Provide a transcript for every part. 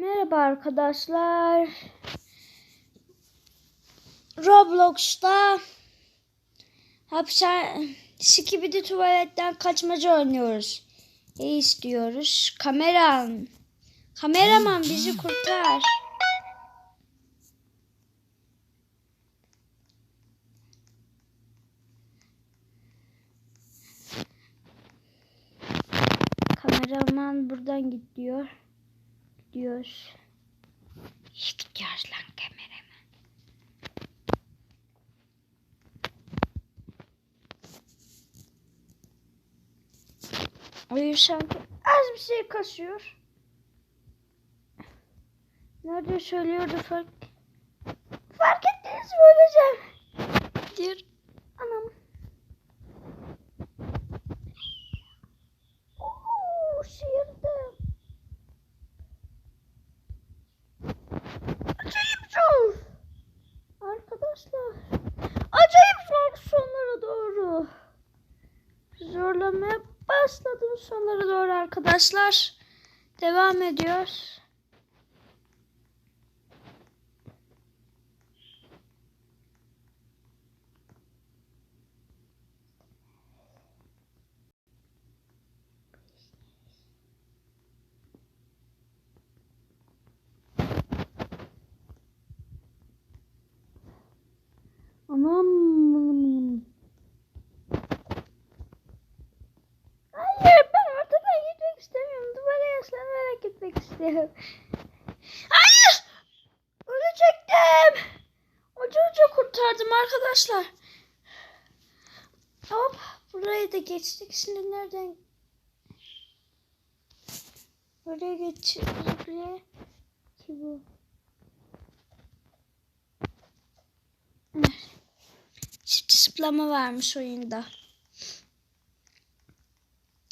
Merhaba arkadaşlar. Roblox'ta hapşer Skibidi tuvaletten kaçmaca oynuyoruz. Ne istiyoruz? Kameran. Kameraman bizi kurtar. Kameraman buradan gidiyor. Gidiyoruz. İyi gidiyoruz lan kameraman. Oyun sanki az bir şey kasıyor. Nerede söylüyordu fark? Fark ettiniz mi öleceğim? Diyor. Anam. Oo, sıyırdım. Acayip zor. Arkadaşlar. Acayip zor sonlara doğru. Zorlamaya başladım sonlara doğru arkadaşlar. Devam ediyoruz. İstiyorum. Hayır! Ölecektim. Ucu ucu kurtardım arkadaşlar. Hop burayı da geçtik. Şimdi nereden? Buraya geç. Buraya. Ki bu. Çift zıplama varmış oyunda.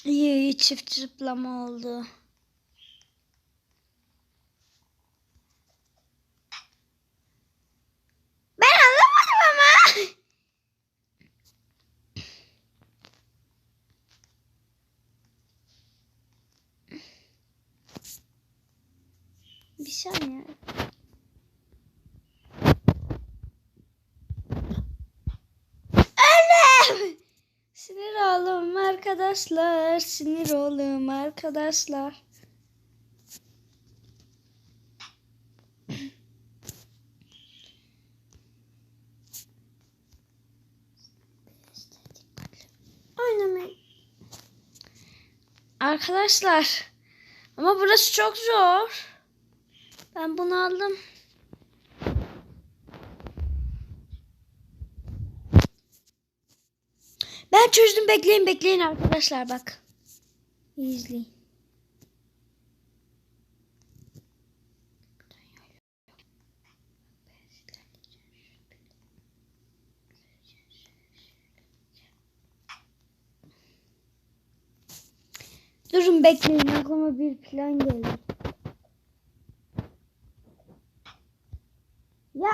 İyi iyi çift zıplama oldu. Ben anlamadım ama. Bir saniye. Annem! Sinir oldum arkadaşlar. Sinir oldum arkadaşlar. Oynamayın. Arkadaşlar. Ama burası çok zor. Ben bunu aldım. Ben çözdüm bekleyin bekleyin arkadaşlar bak. İzleyin. Durun bekleyin aklıma bir plan geldi. Ya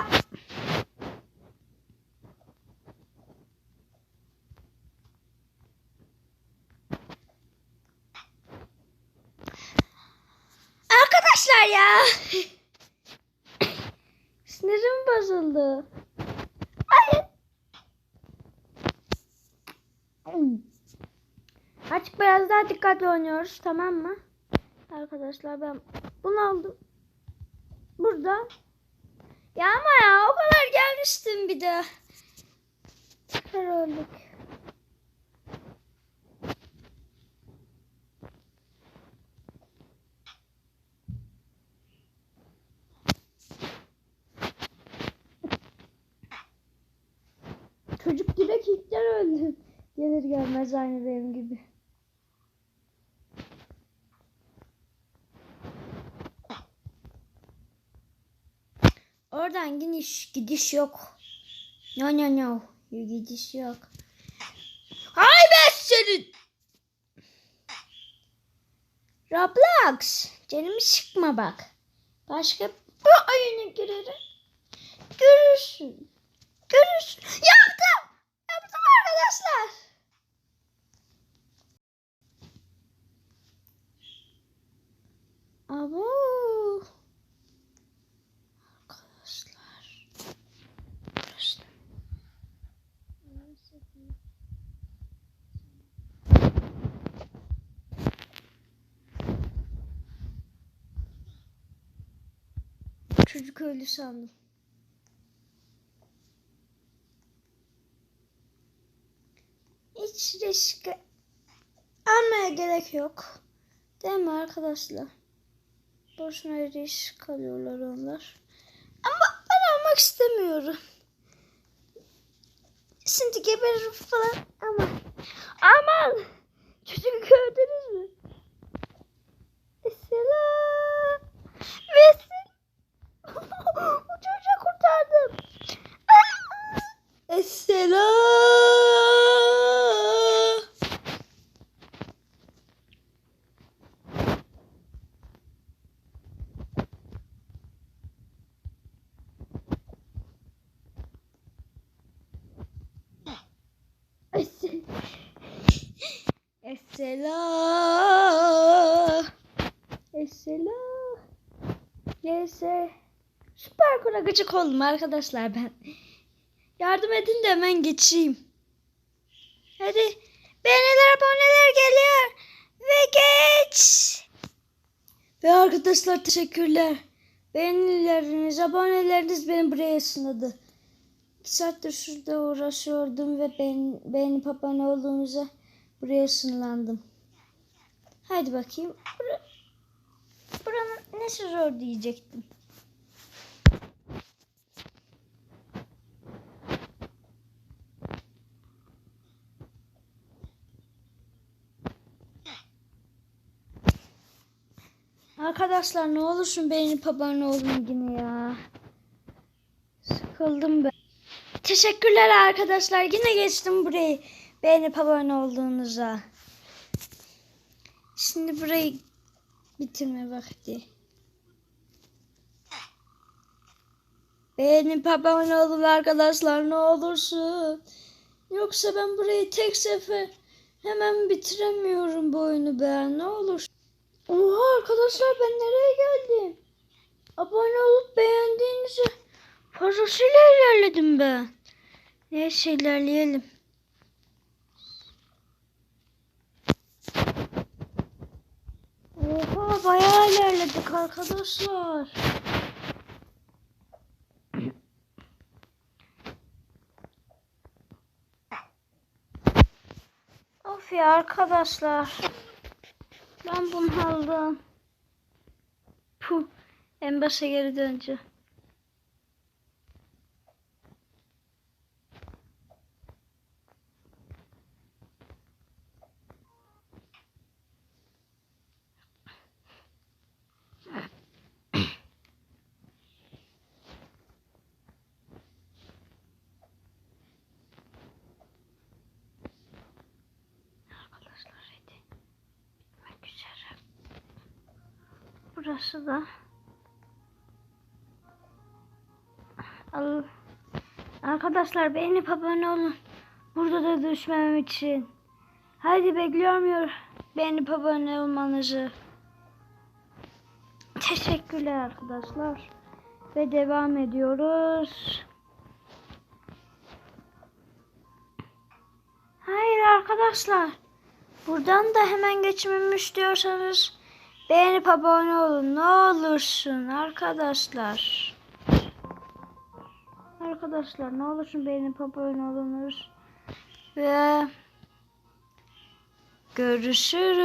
Arkadaşlar ya. Sinirim bozuldu. Hayır. Açık biraz daha dikkatli oynuyoruz tamam mı? Arkadaşlar ben bunu aldım. Burada. Ya ama ya o kadar bir. Tekrar öldük. Çocuk direkt ilkler öldü. Gelir gelmez aynı benim gibi. Oradan gidiş gidiş yok. No no no. Gidiş yok. Hay be senin. Roblox. Canımı sıkma bak. Başka bir oyuna girerim. Görürsün. Görürsün. Yaptım. Yaptım arkadaşlar. Çocuk öldü sandım. Hiç risk almaya gerek yok. Değil mi arkadaşlar? Boşuna risk alıyorlar onlar. Ama ben almak istemiyorum. Şimdi geberirim falan ama aman çocuğu gördünüz mü? Mesela ve o çocuğu kurtardım. Esselam. Essel- Esselam. Esselam. Neyse. Süper kura gıcık oldum arkadaşlar ben. Yardım edin de hemen geçeyim. Hadi. Beğeniler aboneler geliyor. Ve geç. Ve arkadaşlar teşekkürler. Beğenileriniz, aboneleriniz beni buraya sınadı. İki saattir şurada uğraşıyordum ve ben, beğenip abone olduğunuza buraya sınırlandım. Hadi bakayım. Bura, buranın nesi zor diyecektim. Arkadaşlar ne olursun beğenip abone olun yine ya. Sıkıldım ben. Teşekkürler arkadaşlar. Yine geçtim burayı. Beğenip abone olduğunuza. Şimdi burayı bitirme vakti. Beğenip abone olun arkadaşlar ne olursun. Yoksa ben burayı tek sefer hemen bitiremiyorum bu oyunu ben ne olur. Oha arkadaşlar ben nereye geldim? Abone olup beğendiğinizi fazlasıyla ilerledim ben. Neyse ilerleyelim. Oha bayağı ilerledik arkadaşlar. Of ya arkadaşlar. Ben bunu aldım. Puh. En başa geri döneceğim. Burası da. Al. Arkadaşlar beğenip abone olun. Burada da düşmemem için. Hadi bekliyorum ya. Beğenip abone olmanızı. Teşekkürler arkadaşlar. Ve devam ediyoruz. Hayır arkadaşlar. Buradan da hemen geçmemi istiyorsanız beğenip abone olun. Ne olursun arkadaşlar. Arkadaşlar ne olursun beğenip abone olunuz. Ve görüşürüz.